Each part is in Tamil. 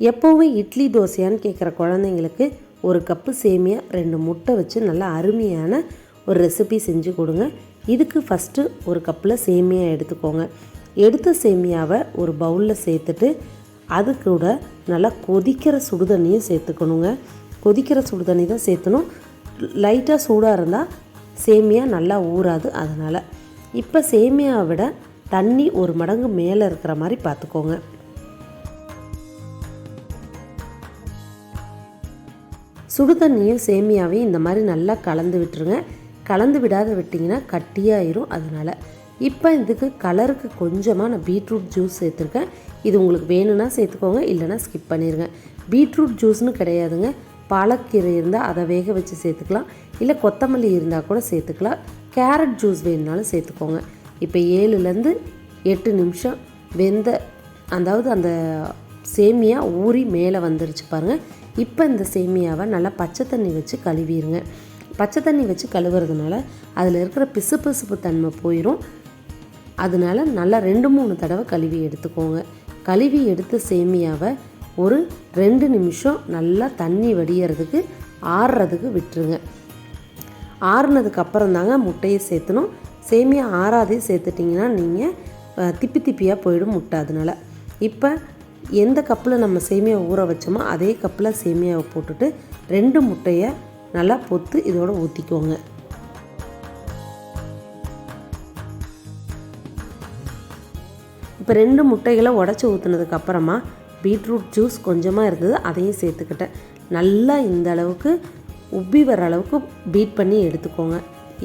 எப்போவும் இட்லி தோசையான்னு கேட்குற குழந்தைங்களுக்கு ஒரு கப்பு சேமியா ரெண்டு முட்டை வச்சு நல்லா அருமையான ஒரு ரெசிபி செஞ்சு கொடுங்க. இதுக்கு ஃபஸ்ட்டு ஒரு கப்பில் சேமியா எடுத்துக்கோங்க. எடுத்த சேமியாவை ஒரு பவுலில் சேர்த்துட்டு அது கூட நல்லா கொதிக்கிற சுடுதண்ணியும் சேர்த்துக்கணுங்க. கொதிக்கிற சுடுதண்ணி தான் சேர்த்தணும். லைட்டாக சூடாக இருந்தால் சேமியா நல்லா ஊறாது அதனால். இப்போ சேமியாவை விட தண்ணி ஒரு மடங்கு மேலே இருக்கிற மாதிரி பார்த்துக்கோங்க. சுடு தண்ணியும் சேமியாவையும் இந்த மாதிரி நல்லா கலந்து விட்டுருங்க. கலந்து விடாத விட்டிங்கன்னா கட்டியாயிரும் அதனால். இப்போ இதுக்கு கலருக்கு கொஞ்சமாக நான் பீட்ரூட் ஜூஸ் சேர்த்துருக்கேன். இது உங்களுக்கு வேணும்னா சேர்த்துக்கோங்க இல்லைனா ஸ்கிப் பண்ணிடுங்க பீட்ரூட் ஜூஸ்னு கிடையாதுங்க. பாலக்கீரை இருந்தால் அதை வேக வச்சு சேர்த்துக்கலாம். இல்லை கொத்தமல்லி இருந்தால் கூட சேர்த்துக்கலாம். கேரட் ஜூஸ் வேணுனாலும் சேர்த்துக்கோங்க. இப்போ ஏழுலேருந்து எட்டு நிமிஷம் வெந்த அதாவது அந்த சேமியா ஊறி மேலே வந்துருச்சு பாருங்கள் இப்போ இந்த சேமியாவை நல்லா பச்சை தண்ணி வச்சு கழுவிடுங்க பச்சை தண்ணி வச்சு கழுவுறதுனால அதில் இருக்கிற பிசு பிசுப்பு தன்மை போயிடும் அதனால நல்லா ரெண்டு மூணு தடவை கழுவி எடுத்துக்கோங்க. கழுவி எடுத்த சேமியாவை ஒரு ரெண்டு நிமிஷம் நல்லா தண்ணி வடியறதுக்கு ஆறுறதுக்கு விட்டுருங்க. ஆறுனதுக்கு அப்புறம் தாங்க முட்டையை சேர்த்தணும். சேமியா ஆறாதே சேர்த்துட்டிங்கன்னா நீங்கள் திப்பி திப்பியாக போயிடும் முட்டை அதனால். இப்போ எந்த கப்பில் நம்ம சேமியா ஊற வச்சோமோ அதே கப்பில் சேமியாவை போட்டுட்டு ரெண்டு முட்டையை நல்லா பொத்து இதோட ஊற்றிக்கோங்க இப்போ ரெண்டு முட்டைகளை உடச்சி ஊற்றுனதுக்கு அப்புறமா பீட்ரூட் ஜூஸ் கொஞ்சமாக இருந்தது அதையும் சேர்த்துக்கிட்டேன். நல்லா இந்த அளவுக்கு உப்பி வர அளவுக்கு பீட் பண்ணி எடுத்துக்கோங்க.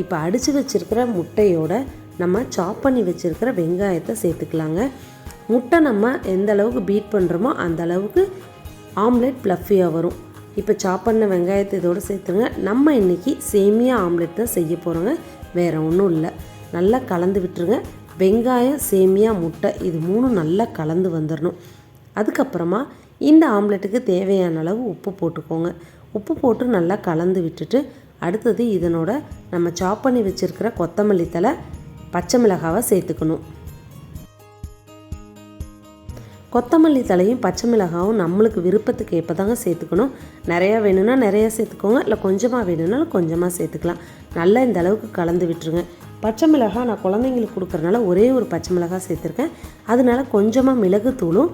இப்போ அடித்து வச்சுருக்கிற முட்டையோட நம்ம சாப் பண்ணி வச்சுருக்கிற வெங்காயத்தை சேர்த்துக்கலாங்க. முட்டை நம்ம எந்த அளவுக்கு பீட் பண்ணுறோமோ அந்த அளவுக்கு ஆம்லெட் ப்ளஃபியாக வரும். இப்போ சாப் பண்ண வெங்காயத்தை இதோடு சேர்த்துருங்க. நம்ம இன்றைக்கி சேமியா ஆம்லெட் தான் செய்ய போகிறோங்க வேறு ஒன்றும் இல்லை. நல்லா கலந்து விட்டுருங்க. வெங்காயம் சேமியா முட்டை இது மூணும் நல்லா கலந்து வந்துடணும் அதுக்கப்புறமா இந்த ஆம்லெட்டுக்கு தேவையான அளவு உப்பு போட்டுக்கோங்க. உப்பு போட்டு நல்லா கலந்து விட்டுட்டு அடுத்தது இதனோட நம்ம சாப் பண்ணி வச்சுருக்கிற கொத்தமல்லி தலை பச்சை மிளகாவை சேர்த்துக்கணும். கொத்தமல்லி தலையும் பச்சை மிளகாவும் நம்மளுக்கு விருப்பத்துக்கு ஏற்ப தாங்க சேர்த்துக்கணும். நிறையா வேணும்னா நிறையா சேர்த்துக்கோங்க. இல்லை கொஞ்சமாக வேணும்னாலும் கொஞ்சமாக சேர்த்துக்கலாம். நல்லா இந்த அளவுக்கு கலந்து விட்டுருங்க. பச்சை மிளகாய் நான் குழந்தைங்களுக்கு கொடுக்குறனால ஒரே ஒரு பச்சை மிளகாய் சேர்த்துருக்கேன். அதனால கொஞ்சமாக மிளகுத்தூளும்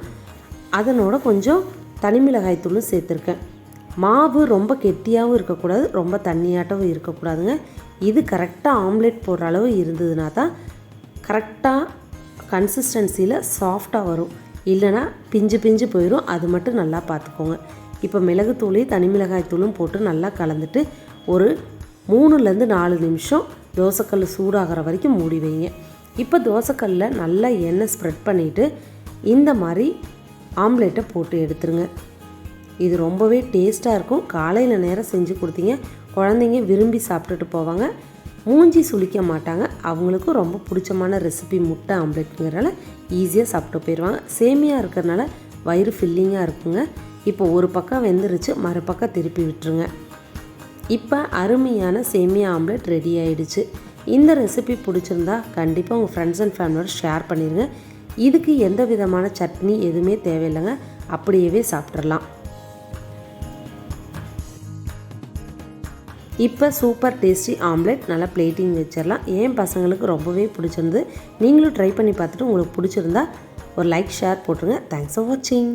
அதனோட கொஞ்சம் தனி மிளகாய் தூளும் சேர்த்துருக்கேன். மாவு ரொம்ப கெட்டியாகவும் இருக்கக்கூடாது ரொம்ப தண்ணியாட்டவும் இருக்கக்கூடாதுங்க. இது கரெக்டாக ஆம்லெட் போடுற அளவு இருந்ததுனா தான் கரெக்டாக கன்சிஸ்டன்சியில் சாஃப்டாக வரும். இல்லைனா பிஞ்சு பிஞ்சு போயிடும் அது மட்டும் நல்லா பார்த்துக்கோங்க. இப்போ மிளகுத்தூளையும் தனி மிளகாய் தூளும் போட்டு நல்லா கலந்துட்டு ஒரு மூணுலேருந்து நாலு நிமிஷம் தோசைக்கல் சூடாகிற வரைக்கும் மூடி வைங்க. இப்போ தோசைக்கல்லில் நல்லா எண்ணெய் ஸ்ப்ரெட் பண்ணிவிட்டு இந்த மாதிரி ஆம்லேட்டை போட்டு எடுத்துருங்க. இது ரொம்பவே டேஸ்ட்டாக இருக்கும். காலையில் நேரம் செஞ்சு கொடுத்தீங்க. குழந்தைங்க விரும்பி சாப்பிட்டுட்டு போவாங்க. மூஞ்சி சுளிக்க மாட்டாங்க. அவங்களுக்கும் ரொம்ப பிடிச்சமான ரெசிபி முட்டை ஆம்லெட்டுங்கிறனால ஈஸியாக சாப்பிட்டு போயிடுவாங்க சேமியாக இருக்கிறனால வயிறு ஃபில்லிங்காக இருக்குங்க. இப்போ ஒரு பக்கம் வெந்துருச்சு மறுபக்கம் திருப்பி விட்டுருங்க. இப்போ அருமையான சேமியா ஆம்லெட் ரெடி ஆயிடுச்சு. இந்த ரெசிபி பிடிச்சிருந்தா கண்டிப்பாக உங்கள் ஃப்ரெண்ட்ஸ் அண்ட் ஃபேமிலியோட ஷேர் பண்ணிடுங்க இதுக்கு எந்த விதமான சட்னி எதுவுமே தேவையில்லைங்க. அப்படியே சாப்பிட்றலாம் இப்போ சூப்பர் டேஸ்டி ஆம்லெட் நல்லா பிளேட்டிங் வச்சிடலாம். ஏன் பசங்களுக்கு ரொம்பவே பிடிச்சிருந்து நீங்களும் ட்ரை பண்ணி பார்த்துட்டு உங்களுக்கு பிடிச்சிருந்தா ஒரு லைக் ஷேர் போட்டுருங்க. தேங்க்ஸ் ஃபார் வாட்சிங்